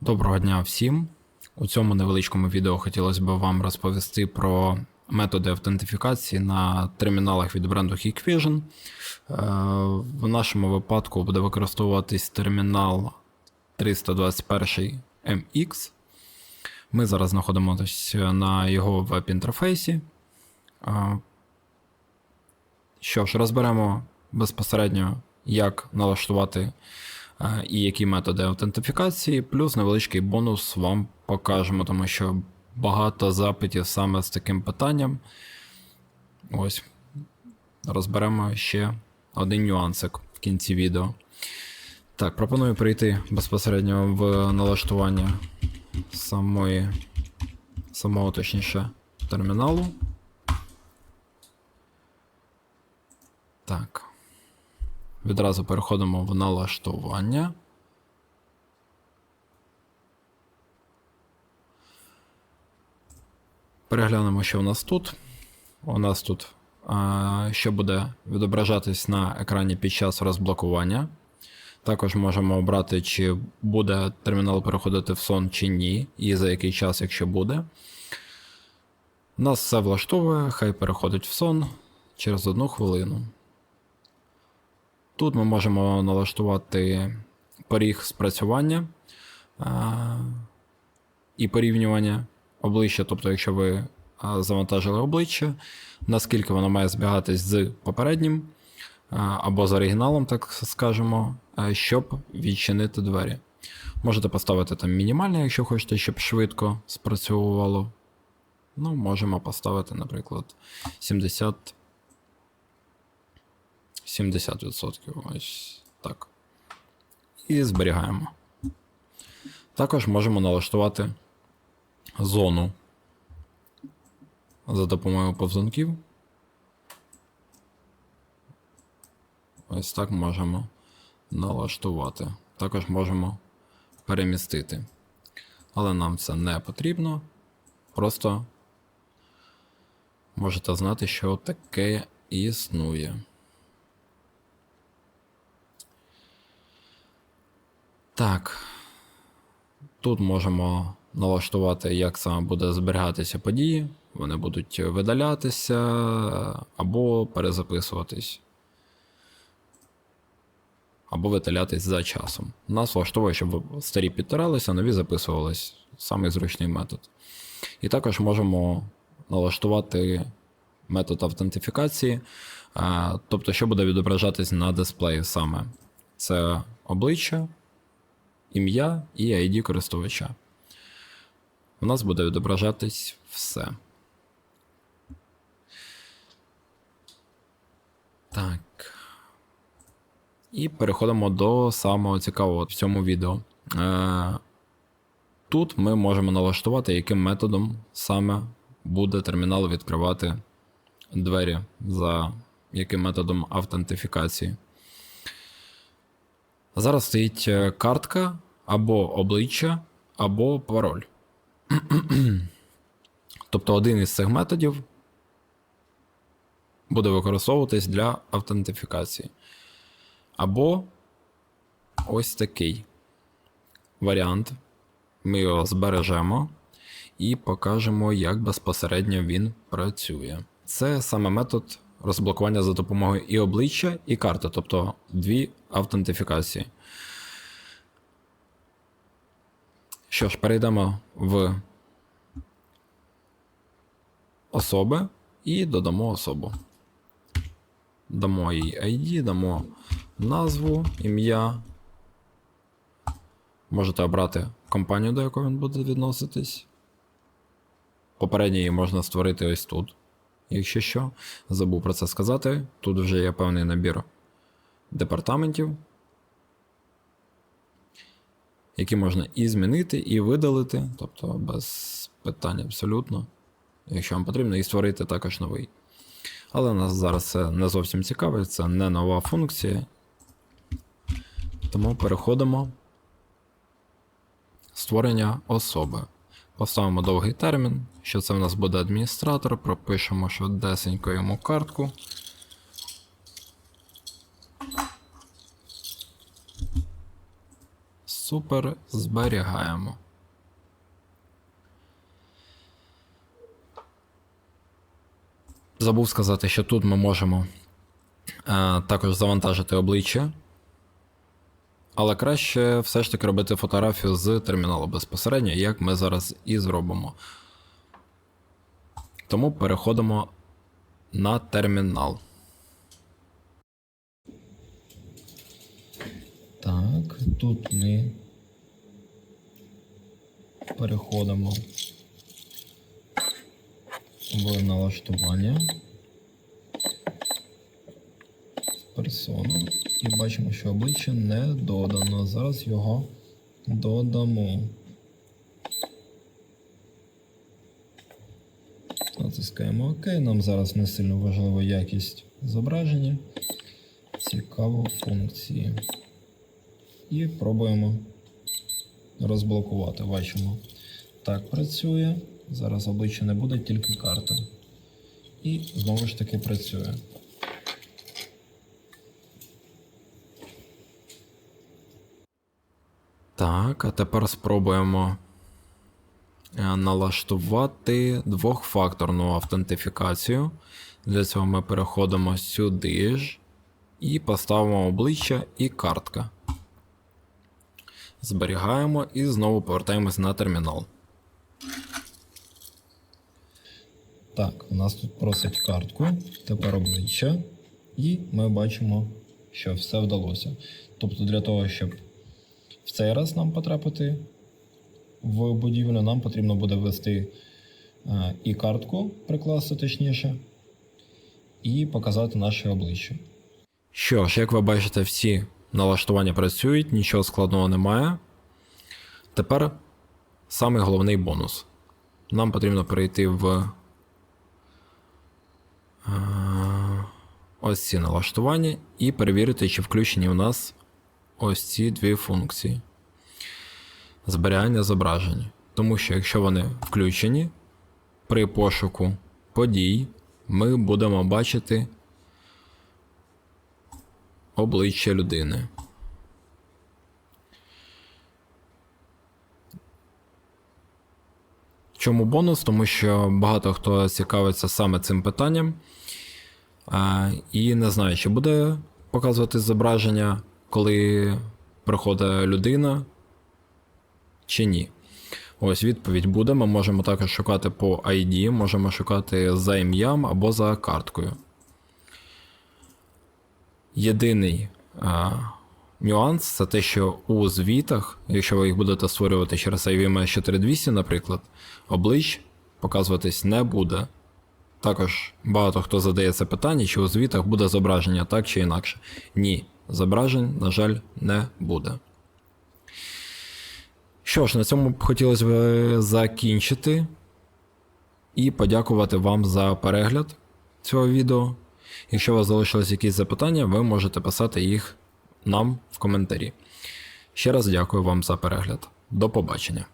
Доброго дня всім. У цьому невеличкому відео хотілося б вам розповісти про методи автентифікації на терміналах від бренду Hikvision. Е, В нашому випадку буде використовуватись термінал 321 MX. Ми зараз знаходимося на його веб-інтерфейсі. Е, Що ж, розберемо безпосередньо, як налаштувати і які методи автентифікації, плюс невеличкий бонус вам покажемо, тому що багато запитів саме з таким питанням. Ось. Розберемо ще один нюансик в кінці відео. Так, пропоную перейти безпосередньо в налаштування самої, самого точніше терміналу. Так. Відразу переходимо в налаштування. Переглянемо, що у нас тут. У нас тут що буде відображатись на екрані під час розблокування. Також можемо обрати, чи буде термінал переходити в сон чи ні, і за який час, якщо буде. Нас все влаштовує, хай переходить в сон через одну хвилину. Тут ми можемо налаштувати поріг спрацювання і порівнювання обличчя, тобто, якщо ви завантажили обличчя, наскільки воно має збігатись з попереднім або з оригіналом, так скажемо, щоб відчинити двері. Можете поставити там мінімальне, якщо хочете, щоб швидко спрацьовувало. Ну, можемо поставити, наприклад, 70. 70%. Ось так. І зберігаємо. Також можемо налаштувати зону за допомогою повзунків. Ось так можемо налаштувати. Також можемо перемістити. Але нам це не потрібно. Просто можете знати, що таке існує. Так. Тут можемо налаштувати, як саме буде зберігатися події. Вони будуть видалятися або перезаписуватись. Або видалятись за часом. Нас влаштовує, щоб старі підтиралися, нові записувались. Самий зручний метод. І також можемо налаштувати метод автентифікації, тобто, що буде відображатись на дисплеї саме. Це обличчя, ім'я і ID користувача. У нас буде відображатись все. Так. І переходимо до самого цікавого в цьому відео. Е, Тут ми можемо налаштувати, яким методом саме буде термінал відкривати двері, за яким методом автентифікації. Зараз стоїть е, картка або обличчя, або пароль. тобто один із цих методів буде використовуватись для автентифікації. Або ось такий варіант. Ми його збережемо і покажемо, як безпосередньо він працює. Це саме метод розблокування за допомогою і обличчя, і карти, тобто дві автентифікації. Що ж, перейдемо в особи і додамо особу. Дамо їй ID, дамо назву, ім'я. Можете обрати компанію, до якої він буде відноситись. Попередньо її можна створити ось тут. Якщо що, забув про це сказати. Тут вже є певний набір департаментів, які можна і змінити, і видалити, тобто без питань абсолютно. Якщо вам потрібно, і створити також новий. Але нас зараз це не зовсім цікавить, це не нова функція. Тому переходимо. Створення особи. Поставимо довгий термін, що це в нас буде адміністратор, пропишемо швидесенько йому картку. Супер, зберігаємо. Забув сказати, що тут ми можемо е, також завантажити обличчя. Але краще все ж таки робити фотографію з терміналу безпосередньо, як ми зараз і зробимо. Тому переходимо на термінал. Так, тут ми переходимо в налаштування персону і бачимо, що обличчя не додано. Зараз його додамо. Натискаємо ОК. Нам зараз не сильно важлива якість зображення. Цікаво функції. І пробуємо розблокувати. Бачимо. Так працює. Зараз обличчя не буде, тільки карта. І знову ж таки працює. Так, а тепер спробуємо е, налаштувати двохфакторну автентифікацію. Для цього ми переходимо сюди ж і поставимо обличчя і картка. Зберігаємо і знову повертаємось на термінал. Так, у нас тут просить картку, тепер обличчя, і ми бачимо, що все вдалося. Тобто, для того, щоб в цей раз нам потрапити в будівлю, нам потрібно буде ввести е, і картку, прикласти точніше, і показати наше обличчя. Що ж, як ви бачите, всі налаштування працюють, нічого складного немає. Тепер самий головний бонус. Нам потрібно перейти в е, ось ці налаштування і перевірити, чи включені у нас ось ці дві функції зберігання зображень. Тому що якщо вони включені, при пошуку подій ми будемо бачити обличчя людини. Чому бонус? Тому що багато хто цікавиться саме цим питанням а, і не знає, чи буде показувати зображення, коли приходить людина, чи ні. Ось відповідь буде. Ми можемо також шукати по ID, можемо шукати за ім'ям або за карткою. Єдиний а, нюанс це те, що у звітах, якщо ви їх будете створювати через IVMS 4200, наприклад, облич показуватись не буде. Також багато хто задає це питання, чи у звітах буде зображення так чи інакше. Ні, зображень, на жаль, не буде. Що ж, на цьому б хотілося б закінчити і подякувати вам за перегляд цього відео. Якщо у вас залишились якісь запитання, ви можете писати їх нам в коментарі. Ще раз дякую вам за перегляд. До побачення.